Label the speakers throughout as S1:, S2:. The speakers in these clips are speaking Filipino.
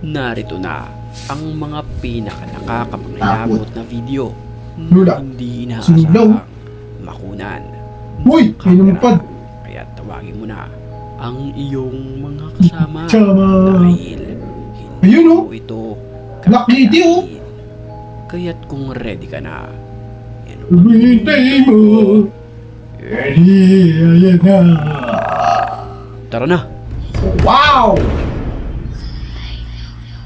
S1: Narito na ang mga pinaka nakakapangilabot na video na hindi inaasahang makunan.
S2: Uy, may lumipad.
S1: Kaya tawagin mo na ang iyong mga kasama
S2: Tsama.
S1: dahil
S2: Ayun,
S1: hindi
S2: oh.
S1: mo ito
S2: Lady, oh.
S1: Kaya't kung ready ka na, yan
S2: Hintay mo. Ready, ayan na.
S1: Tara na!
S2: Wow!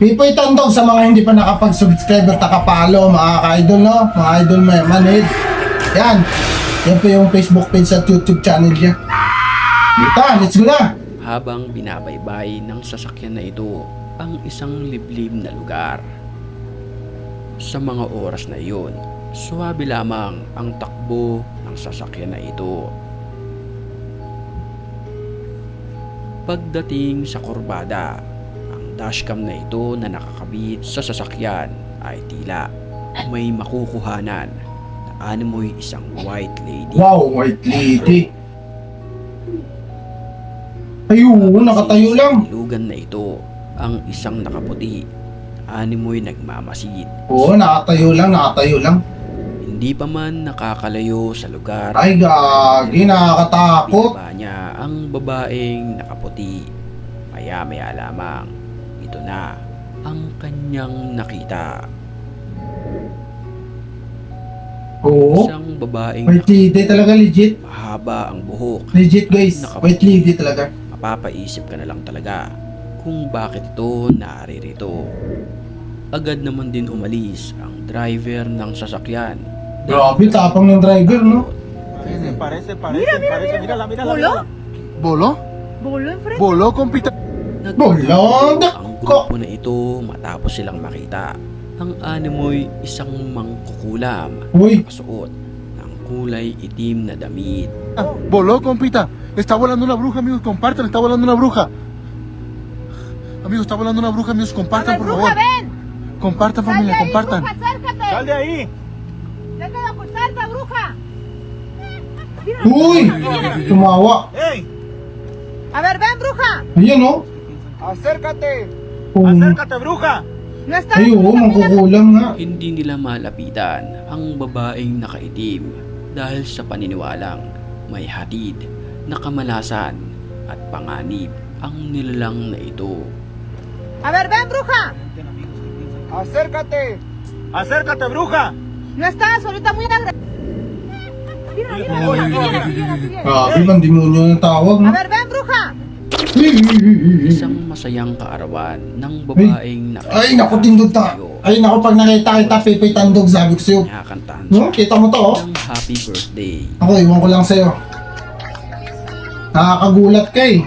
S2: Pipoy tandog sa mga hindi pa nakapag-subscribe at nakapalo, mga ka-idol, no? Mga idol may manid. Yan. Yan po yung Facebook page at YouTube channel niya. Dito, let's go na.
S1: habang binabaybay ng sasakyan na ito ang isang liblib na lugar. Sa mga oras na iyon, suwabe lamang ang takbo ng sasakyan na ito. Pagdating sa kurbada, dashcam na ito na nakakabit sa sasakyan ay tila may makukuhanan na animoy isang white lady.
S2: Wow, white lady. Ayun, nakatayo lang.
S1: Sa ilugan na ito, ang isang nakaputi. Animoy nagmamasid.
S2: Oo, nakatayo lang, nakatayo lang.
S1: Hindi pa man nakakalayo sa lugar.
S2: Ay, gagi, nakakatakot.
S1: Binaba niya ang babaeng nakaputi. Maya-maya lamang. Ito na ang kanyang nakita.
S2: Oo,
S1: Isang babaeng
S2: white lady talaga, legit.
S1: mahaba ang buhok.
S2: Legit, guys. White lady talaga.
S1: Mapapaisip ka na lang talaga kung bakit ito naririto. Agad naman din umalis ang driver ng sasakyan.
S2: Grabe, tapang ng driver, no?
S3: Parece, parece, parece, parece. Mírala, mírala,
S4: ¿Bolo?
S3: mírala.
S5: ¿Bolo?
S4: ¿Bolo enfrente?
S5: ¿Bolo, compita?
S1: Nagpapalaro
S2: Bolong
S1: ang grupo na ito matapos silang makita. Ang animoy isang mangkukulam
S2: Uy,
S1: nakasuot ng kulay itim na damit.
S5: Ah, ¿Bolo, compita? Está volando una bruja, amigos, compartan, está volando una bruja. Amigos, está volando una bruja, amigos,
S4: ¡A
S5: compartan, por
S4: bruja,
S5: favor.
S4: ven!
S5: Compartan,
S4: ¡Sal de
S5: familia,
S4: ahí,
S5: compartan.
S4: bruja, acércate!
S3: Sal de ahí.
S4: ¡Deja de ocultarte, bruja!
S2: uy, tumawa.
S3: ¡Ey!
S4: A ver, ven, bruja!
S2: Ayan, no?
S3: Acércate.
S2: Oh,
S3: Acércate, bruja.
S4: No está.
S2: ay, oo, mangkukulam nga.
S1: Hindi nila malapitan ang babaeng nakaitim dahil sa paniniwalang may hatid na kamalasan at panganib ang nilalang na ito.
S4: A ver, ven, bruja!
S3: Acércate. Acércate, bruja.
S4: No estás, ahorita muy agresiva.
S2: Grabe, mandimonyo ng tawag, no?
S4: A ver, ven, bruja!
S1: Isang masayang kaarawan ng babaeng
S2: Ay, naku, tindog ta. Ay, naku, pag nakita kita, Pipoy tandog, sabi ko sa'yo.
S1: Nakakantahan
S2: No,
S1: siya
S2: kita mo to, oh.
S1: ng happy birthday.
S2: Ako, iwan ko lang sa'yo. Nakakagulat ka eh.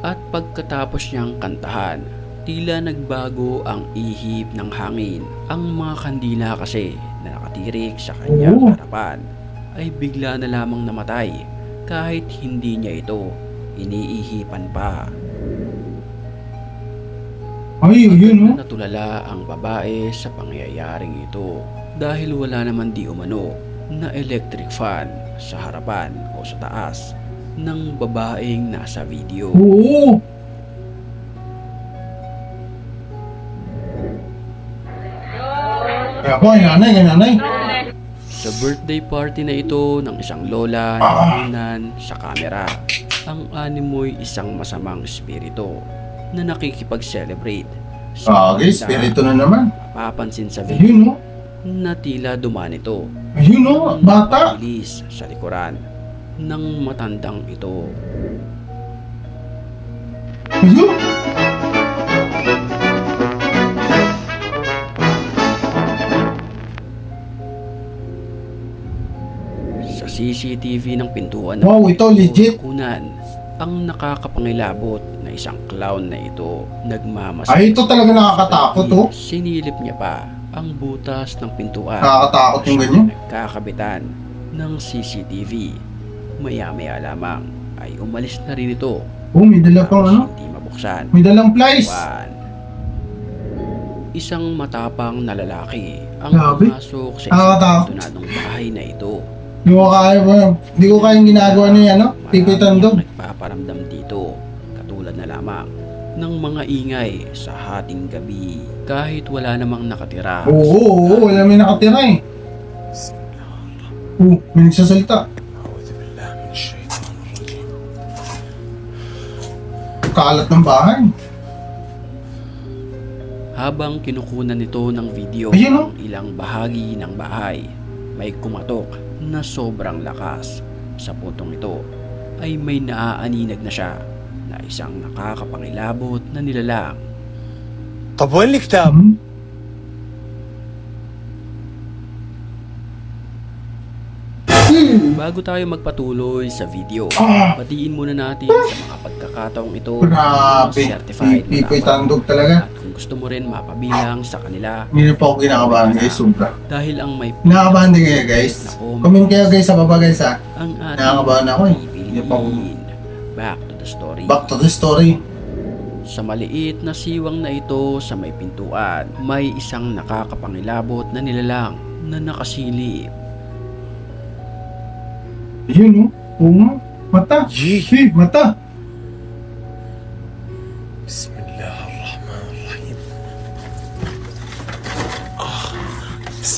S1: At pagkatapos niyang kantahan, tila nagbago ang ihip ng hangin. Ang mga kandila kasi na nakatirik sa kanyang harapan ay bigla na lamang namatay kahit hindi niya ito iniihipan pa.
S2: Ay, yun, no?
S1: Natulala ang babae sa pangyayaring ito dahil wala naman di umano na electric fan sa harapan o sa taas ng babaeng nasa video.
S2: Oo. Kaya po, ay nanay, ay nanay.
S1: Sa birthday party na ito ng isang lola na
S2: Ah.
S1: sa kamera, ang animoy isang masamang espiritu na nakikipag-celebrate sa
S2: Bagay, spirito na naman.
S1: mapapansin sa
S2: Ayun,
S1: video
S2: no?
S1: na tila dumaan ito
S2: Ayun, no? Bata.
S1: bilis sa likuran ng matandang ito.
S2: Ayun.
S1: Sa CCTV ng pintuan ng
S2: Wow, ito, legit.
S1: kunan, ang nakakapangilabot na isang clown na ito nagmamasid.
S2: Ay, ito talaga nakakatakot, oh.
S1: Sinilip niya pa ang butas ng pintuan.
S2: Nakakatakot yung ganyan.
S1: Nagkakabitan ng CCTV. Maya-maya lamang ay umalis na rin ito.
S2: Oh, may dala
S1: Tapos
S2: ano?
S1: Hindi mabuksan.
S2: May dalang plies.
S1: One. Isang matapang na lalaki ang
S2: Grabe.
S1: pumasok sa isang abandonadong bahay na ito.
S2: Hindi ko kaya, hindi ko kayang ginagawa niya, ano? Pipoy tandog.
S1: Nagpaparamdam dito. Katulad na lamang ng mga ingay sa hating gabi kahit wala namang nakatira.
S2: Oo, oo, oo, wala may nakatira eh. Oo, may nagsasalita. Kalat ng bahay.
S1: Habang kinukunan nito ng video
S2: Ayun, oh.
S1: ang ilang bahagi ng bahay, may kumatok na sobrang lakas. Sa puntong ito ay may naaaninag na siya na isang nakakapangilabot na nilalang.
S3: طب وين الكتاب؟
S2: Hmm? Hmm.
S1: Bago tayo magpatuloy sa video,
S2: Ah.
S1: batiin muna natin sa mga pagkakataong ito ang
S2: Grabe.
S1: mga certified na
S2: Pipoy
S1: dapat.
S2: tandog talaga.
S1: At kung gusto mo rin mapabilang sa kanila
S2: Hindi pa ako kinakabahan guys, sobra.
S1: dahil ang may
S2: Kinakabahan din kayo guys. Comment kayo guys sa baba guys ha.
S1: ang
S2: Nakakabahan ako eh. Hindi pa ako-.
S1: Back to the story.
S2: Back to the story.
S1: Sa maliit na siwang na ito sa may pintuan, may isang nakakapangilabot na nilalang na nakasilip.
S2: Yun oh. Oo nga. Mata. Eh, mata.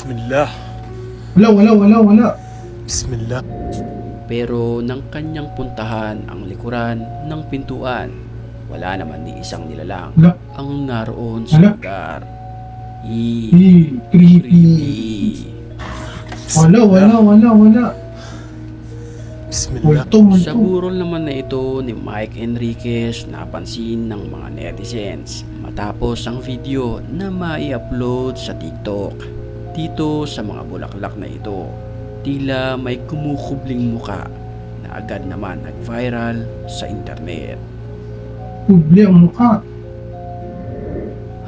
S3: Bismillah.
S2: Wala, wala, wala, wala.
S3: Bismillah.
S1: Pero nang kanyang puntahan ang likuran ng pintuan, wala naman ni isang nilalang
S2: wala.
S1: ang naroon sa lugar. E,
S2: e, creepy.
S1: creepy.
S2: Wala, wala, wala, wala. Bismillah.
S1: Sa burol naman na ito ni Mike Enriquez napansin ng mga netizens matapos ang video na mai-upload sa TikTok. Dito sa mga bulaklak na ito, tila may kumukubling muka na agad naman nag-viral sa internet.
S2: Kubli ang mukha.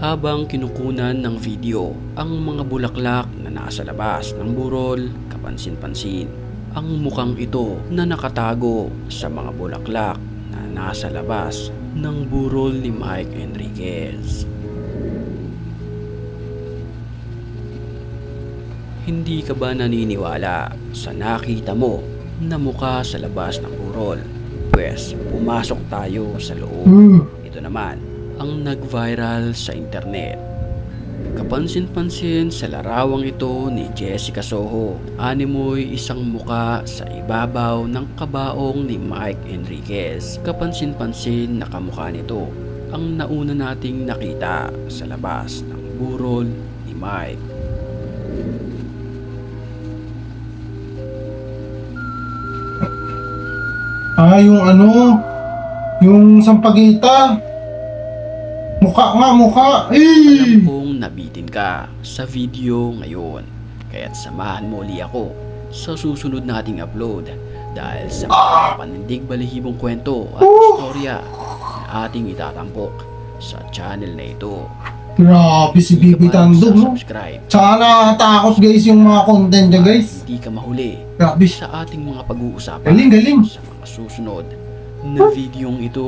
S1: Habang kinukunan ng video ang mga bulaklak na nasa labas ng burol, kapansin-pansin ang mukhang ito na nakatago sa mga bulaklak na nasa labas ng burol ni Mike Enriquez. Hindi ka ba naniniwala sa nakita mo na mukha sa labas ng burol? Pwes, pumasok tayo sa loob. Ito naman ang nag-viral sa internet. Kapansin-pansin sa larawang ito ni Jessica Soho, animoy isang muka sa ibabaw ng kabaong ni Mike Enriquez. Kapansin-pansin na kamukha nito ang nauna nating nakita sa labas ng burol ni Mike.
S2: Ah, yung ano, yung sampagita. Mukha nga, mukha.
S1: Alam
S2: Eh!
S1: kong nabitin ka sa video ngayon. Kaya't samahan mo uli ako sa susunod nating upload dahil sa mga panindig balihibong kwento at istorya na ating itatampok sa channel na ito.
S2: Grabe si Bibi Tandog, no? Tsaka nakakatakot guys yung mga content niya guys.
S1: hindi ka mahuli
S2: Grabe.
S1: sa ating mga pag-uusapan
S2: Galing, galing.
S1: sa mga susunod na videong ito.